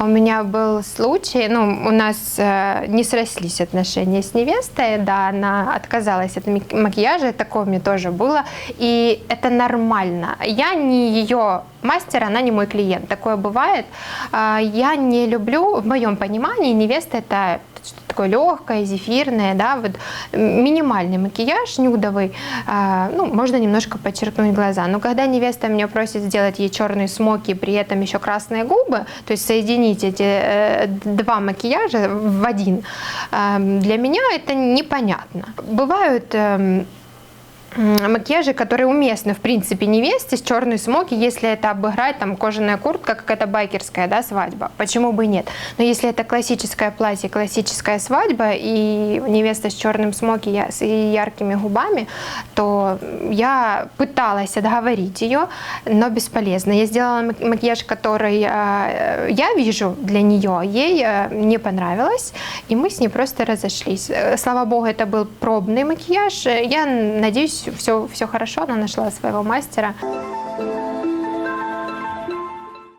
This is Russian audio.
У меня был случай, ну, у нас э, не срослись отношения с невестой, да, она отказалась от мак- макияжа, такое меня тоже было, и это нормально. Я не ее мастер, она не мой клиент, такое бывает. А, Я не люблю, в моем понимании, невеста это что-то такое легкое, зефирное, да, вот минимальный макияж нюдовый, а, ну, можно немножко подчеркнуть глаза. Но когда невеста меня просит сделать ей черные смоки, при этом еще красные губы, то есть соединить эти э, два макияжа в один, эм, для меня это непонятно. Бывают м, макияжи, которые уместны, в принципе, невесте с черной смоки, если это обыграть, там, кожаная куртка, какая-то байкерская, да, свадьба. Почему бы и нет? Но если это классическое платье, классическая свадьба, и невеста с черным смоки и яркими губами, то я пыталась отговорить ее, но бесполезно. Я сделала мак- макияж, который э, я вижу для нее, ей э, не понравилось, и мы с ней просто разошлись. Э, Слава богу, это был пробный макияж. Я надеюсь, все, все хорошо, она нашла своего мастера.